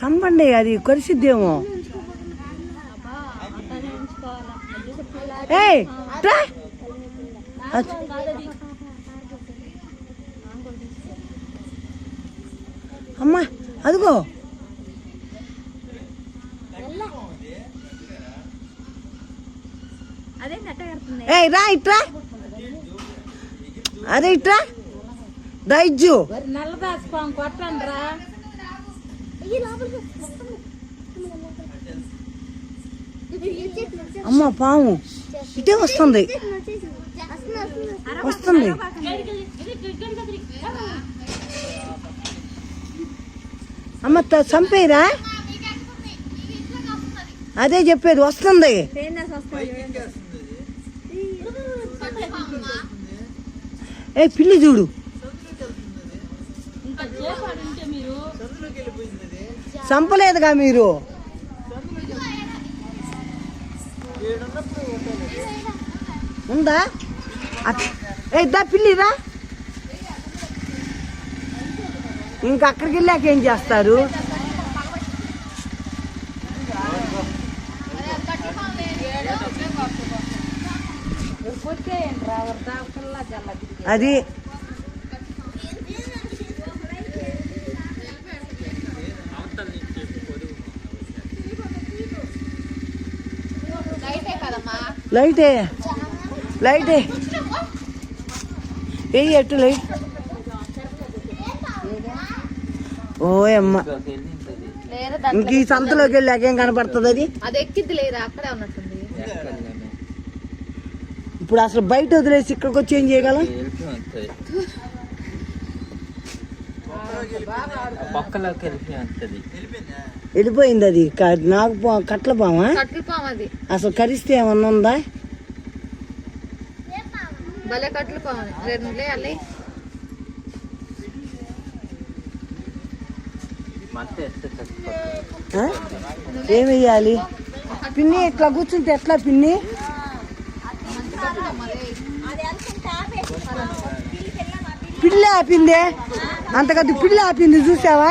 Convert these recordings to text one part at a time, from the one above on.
సంపండి అది కొరిసిద్దేమో. అచ్- అమ్మా అదిగో. అదే రా ఇట్రా అదే ఇట్రా దైజు నల్లదాసిపోం కొట్టండి రా. అమ్మ పాము. ఇటే వస్తుంది. వస్తుంది. అమ్మ త- చంపేరా అదే చెప్పేది వస్తుంది. ఏ పిల్లి చూడు. చంపలేదుగా మీరు. ఉందా? ఇద్దా పిల్లిరా ఇంకా అక్కడికి వెళ్ళాక ఏం చేస్తారు? అది లైటే లైటే. ఏ ఎట్టు లైట్ ఓ అమ్మ. లేదా ఇంక ఈ సంతలోకి వెళ్ళాక ఏం కనపడుతుంది అది? అది ఎక్కిద్ది లేదా? అక్కడే ఉన్నట్టుంది. ఇప్పుడు అసలు బయట వదిలేసి ఇక్కడికి వచ్చి ఏం చేయగలం? పక్కలోకి వెళ్ళి వస్తుంది వెళ్ళిపోయింది అది. నాకు పా- కట్ల అది. అసలు కరిస్తే ఏమన్నా ఉందా? భలే కట్లు పాము రెండు లేయాలి. మత్తు వేస్తే చచ్చిపోతుంది ఆ? ఏం వెయ్యాలి? పిన్ని ఇట్లా కూర్చుంటే ఎట్లా పిన్ని? పిల్లి ఆపిందే? అంతకద్దు పిల్లి ఆపింది చూసావా?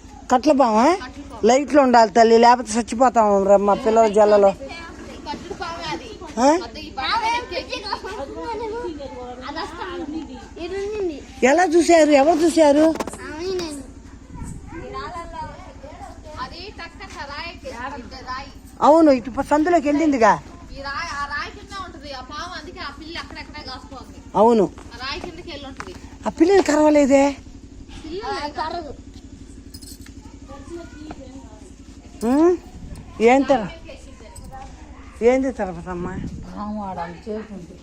కట్ల పామా కట్లు పాము లైట్లు ఉండాలి తల్లి లేకపోతే చచ్చిపోతాం మా పిల్లల జల్లలో. ఎలా చూశారు? ఎవరు చూశారు? అవును ఇటు సందులోకి వెళ్ళిందిగా. రాయి ఆ రాయి కింద ఉంటది ఆ పాము అందుకే ఆ పిల్లి అక్కడెక్కడే కాస్తుంది అవును ఆ రాయి కిందకి వెళ్ళి ఉంటది ఆ పిల్లలు కరవలేదే కరదు ఉం? ఏం తర ఏంది తరపతమ్మా పాము